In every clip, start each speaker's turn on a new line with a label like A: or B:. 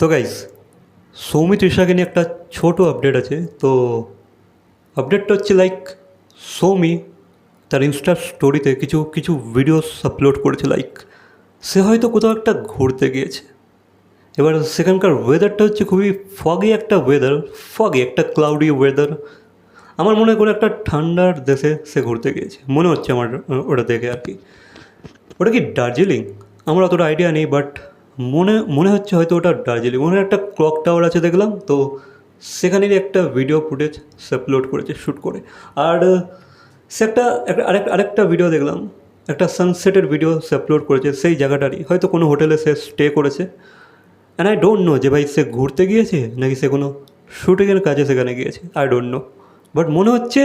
A: তো গাইস সৌমি তৃষাকে নিয়ে একটা ছোট আপডেট আছে। তো আপডেটটা হচ্ছে লাইক সৌমি তার ইনস্টা স্টোরিতে কিছু কিছু ভিডিওস আপলোড করেছে লাইক সে হয়তো কোথাও একটা ঘুরতে গিয়েছে। এবার সেখানকার ওয়েদারটা হচ্ছে খুবই ফগি একটা ওয়েদার ফগি একটা ক্লাউডি ওয়েদার আমার মনে করে একটা ঠান্ডার দেশে সে ঘুরতে গিয়েছে। মনে হচ্ছে আমার, ওটা দেখে আর কি। ওটা কি দার্জিলিং আমার অতটা আইডিয়া নেই বাট মনে মনে হচ্ছে হয়তো ওটা দার্জিলিং। ওখানে একটা ক্লক টাওয়ার আছে দেখলাম, তো সেখানেরই একটা ভিডিও ফুটেজ সে আপলোড করেছে শ্যুট করে। আর, সে একটা আরেকটা আরেকটা ভিডিও দেখলাম, একটা সানসেটের ভিডিও সে আপলোড করেছে সেই জায়গাটারই। হয়তো কোনো হোটেলে সে স্টে করেছে। অ্যান্ড আই ডোন্ট নো যে ভাই সে ঘুরতে গিয়েছে নাকি সে কোনো শ্যুটিংয়ের কাজে সেখানে গিয়েছে আই ডোন্ট নো বাট মনে হচ্ছে,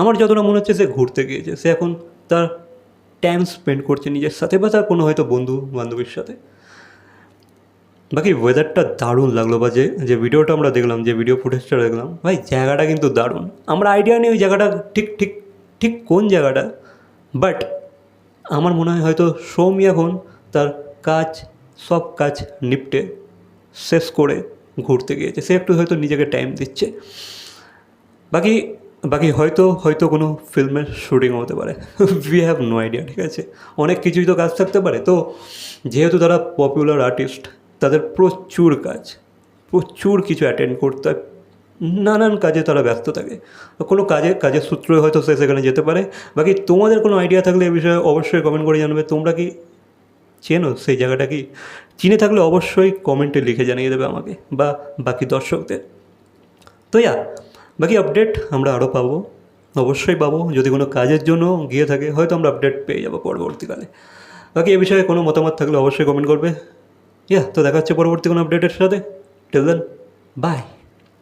A: আমার যতটা মনে হচ্ছে সে ঘুরতে গিয়েছে। সে এখন তার টাইম স্পেন্ড করছে নিজের সাথে বা তার কোনো হয়তো বন্ধু বান্ধবীর সাথে। বাকি ওয়েদারটা দারুণ লাগল বা যে যে ভিডিওটা আমরা দেখলাম, যে ভিডিও ফুটেজটা দেখলাম, ভাই জায়গাটা কিন্তু দারুণ। আমরা আইডিয়া নেই ওই জায়গাটা ঠিক ঠিক ঠিক কোন জায়গাটা বাট আমার মনে হয় হয়তো সৌমি এখন তার কাজ, সব কাজ নিপটে, শেষ করে ঘুরতে গিয়েছে। সে একটু হয়তো নিজেকে টাইম দিচ্ছে। বাকি বাকি হয়তো হয়তো কোনো ফিল্মের শুটিং হতে পারে। উই হ্যাভ নো আইডিয়া ঠিক আছে? অনেক কিছুই তো কাজ থাকতে পারে। তো যেহেতু তারা পপুলার আর্টিস্ট তাদের প্রচুর কাজ, প্রচুর কিছু অ্যাটেন্ড করতে হয়, নানান কাজে তারা ব্যস্ত থাকে। কোনো কাজে, কাজের সূত্রে হয়তো সে সেখানে যেতে পারে। বাকি তোমাদের কোনো আইডিয়া থাকলে এ বিষয়ে অবশ্যই কমেন্ট করে জানাবে। তোমরা কি চেনো সেই জায়গাটা কি? চিনে থাকলে অবশ্যই কমেন্টে লিখে জানিয়ে দেবে আমাকে বা বাকি দর্শকদের। তো ইয়া, বাকি আপডেট আমরা আরও পাবো। অবশ্যই পাবো। যদি কোনো কাজের জন্য গিয়ে থাকে, হয়তো আমরা আপডেট পেয়ে যাব পরবর্তীকালে। বাকি এ বিষয়ে কোনো মতামত থাকলে অবশ্যই কমেন্ট করবে। ইয়া তো দেখা হচ্ছে পরবর্তী কোনো আপডেটের সাথে। টেল দেন বাই